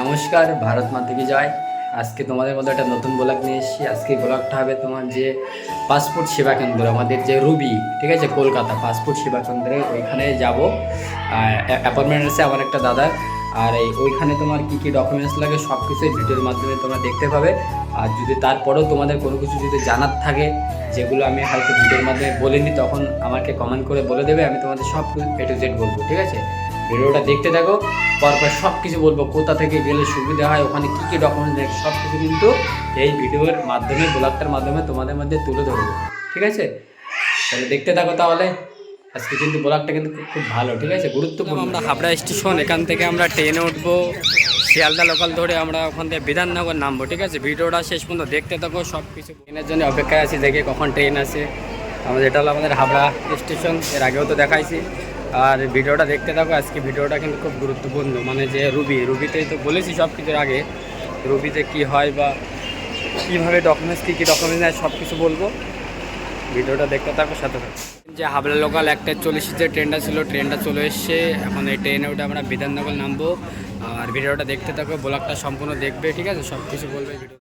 নমস্কার, ভারত মা থেকে জয়। আজকে তোমাদের মধ্যে একটা নতুন ব্লগ নিয়ে এসেছি। আজকে ব্লগটা হবে তোমার যে পাসপোর্ট সেবা কেন্দ্র, আমাদের যে রুবি, ঠিক আছে, কলকাতা পাসপোর্ট সেবা কেন্দ্রে ওইখানে যাব। অ্যাপয়েন্টমেন্ট আছে আমার একটা দাদার। আর এই ওইখানে তোমার কী কী ডকুমেন্টস লাগে সব কিছুই ভিডিওর মাধ্যমে তোমরা দেখতে পাবে। আর যদি তারপরেও তোমাদের কোনো কিছু যদি জানার থাকে, যেগুলো আমি হয়তো ভিডিওর মাধ্যমে বলিনি, তখন আমাকে কমেন্ট করে বলে দেবে, আমি তোমাদের সব এ টু জেড বলব, ঠিক আছে? ভিডিওটা দেখতে থাকো। পরপর সব কিছু বলব, কোথা থেকে গেলে সুবিধা হয়, ওখানে কী কী ডকুমেন্টস লাগে সব কিছু কিন্তু এই ভিডিওর মাধ্যমে, ব্লগটার মাধ্যমে তোমাদের মধ্যে তুলে ধরবো। ঠিক আছে? তাহলে দেখতে থাকো তাহলে। আজকে কিন্তু ব্লগটা কিন্তু খুব- ভালো, ঠিক আছে? গুরুত্বপূর্ণ। আমরা হাবড়া স্টেশন, এখান থেকে আমরা ট্রেনে উঠবো। শিয়ালদা লোকাল ধরে আমরা ওখান থেকে বিধাননগর নামবো, ঠিক আছে? ভিডিওটা শেষ পর্যন্ত দেখতে থাকো সব কিছু ট্রেনের জন্য অপেক্ষায় আছি, দেখে কখন ট্রেন আসে। আমাদের এটা হলো আমাদের হাবড়া স্টেশন, এর আগেও তো দেখাইছি। আর ভিডিওটা দেখতে থাকো, আজকে ভিডিওটা কিন্তু খুব গুরুত্বপূর্ণ। মানে যে রুবি রুবিতে তো বলেছি সব কিছুর আগে, রুবিতে কি হয় বা কীভাবে ডকুমেন্টস কী কী ডকুমেন্টস নেয় সব কিছু বলব। ভিডিওটা দেখতে থাকো, সাথে থাকো। যে হাবড়া লোকাল একটা চল্লিশ যে ট্রেনটা ছিল, ট্রেনটা চলে এসছে। এখন এই ট্রেনে উঠে আমরা বিধাননগর নামবো। আর ভিডিওটা দেখতে থাকো, ব্লগটা সম্পূর্ণ দেখবে, ঠিক আছে? সব কিছু বলবে ভিডিও।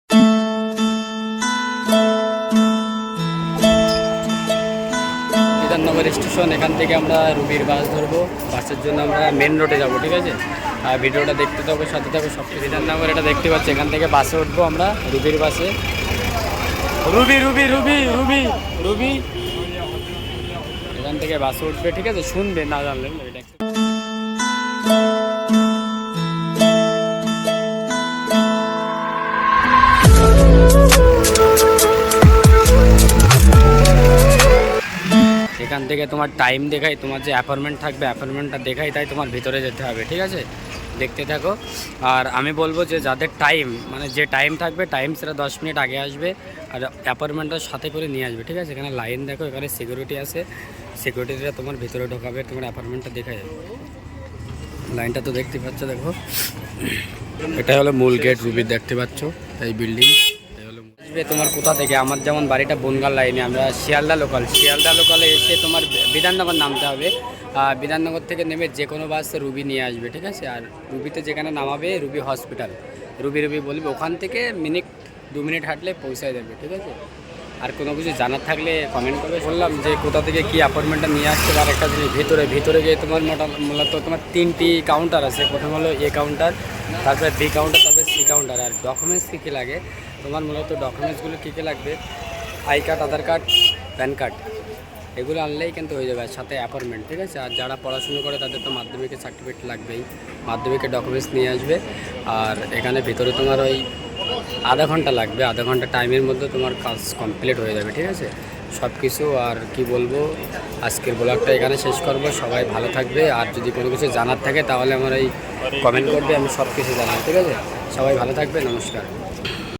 বিধাননগর স্টেশন এখান থেকে আমরা রুবির বাস ধরবো। বাসের জন্য আমরা মেন রোডে যাব ঠিক আছে? আর ভিডিওটা দেখতে থাকো সাথে থাকো সব কিছু বিধাননগর এটা দেখতে পাচ্ছি এখান থেকে বাসে উঠবো আমরা রুবির বাসে। Ruby Ruby Ruby Ruby Ruby. এখান থেকে বাসে উঠবে ঠিক আছে? শুনবে না জানলে। এখান থেকে তোমার টাইম দেখাই, তোমার যে অ্যাপয়েন্টমেন্ট থাকবে অ্যাপয়েন্টমেন্টটা দেখাই, তাই তোমার ভিতরে যেতে হবে, ঠিক আছে? দেখতে থাকো। আর আমি বলব যে যাদের টাইম মানে যে টাইম থাকবে টাইম সেটা দশ মিনিট আগে আসবে, আর অ্যাপয়েন্টমেন্টটা সাথে করে নিয়ে আসবে, ঠিক আছে? এখানে লাইন দেখো, এখানে সিকিউরিটি আছে। সিকিউরিটিটা তোমার ভিতরে ঢোকাবে, তোমার অ্যাপয়েন্টমেন্টটা দেখা যাবে। লাইনটা তো দেখতে পাচ্ছ, দেখো। এটা হলো মূল গেট রুবির দেখতে পাচ্ছ, এই বিল্ডিং আসবে তোমার কোথা থেকে? আমার যেমন বাড়িটা বনগাল লাইনে, আমরা শিয়ালদা লোকাল শিয়ালদা লোকালে এসে তোমার বিধাননগর নামতে হবে। বিধাননগর থেকে নেমে যে কোনো বাস রুবি নিয়ে আসবে, ঠিক আছে? আর রুবিতে যেখানে নামাবে, রুবি হসপিটাল রুবি রুবি বলবে, ওখান থেকে মিনিট, দু মিনিট হাঁটলে পৌঁছায় যাবে ঠিক আছে? আর কোনো কিছু জানার থাকলে কমেন্ট করবে। বললাম যে কোথা থেকে কী অ্যাপয়েন্টমেন্টটা নিয়ে আসছে আর একটা জিনিস ভিতরে ভিতরে গিয়ে তোমার মোটা মূলত তোমার তিনটি কাউন্টার আছে। প্রথম হলো এ কাউন্টার তারপরে বি কাউন্টার তারপরে সি কাউন্টার আর ডকুমেন্টস কী কী লাগে? তোমার মূলত ডকুমেন্টসগুলো কী কী লাগবে? I card, Aadhaar card, PAN card. এগুলো আনলেই কিন্তু হয়ে যাবে আর সাথে অ্যাপয়েন্টমেন্ট ঠিক আছে? আর যারা পড়াশুনো করে তাদের তো মাধ্যমিকের সার্টিফিকেট লাগবেই। মাধ্যমিকের ডকুমেন্টস নিয়ে আসবে। আর এখানে ভিতরে তোমার ওই আধা ঘণ্টা লাগবে। আধা ঘণ্টা টাইমের মধ্যে তোমার কাজ কমপ্লিট হয়ে যাবে, ঠিক আছে? সব কিছু আর কি বলব? আজকের ব্লগটা এখানে শেষ করব। সবাই ভালো থাকবে। আর যদি কোনো কিছু জানার থাকে তাহলে আমার এই কমেন্ট করবে, আমি সব কিছু জানাব, ঠিক আছে? সবাই ভালো থাকবে নমস্কার।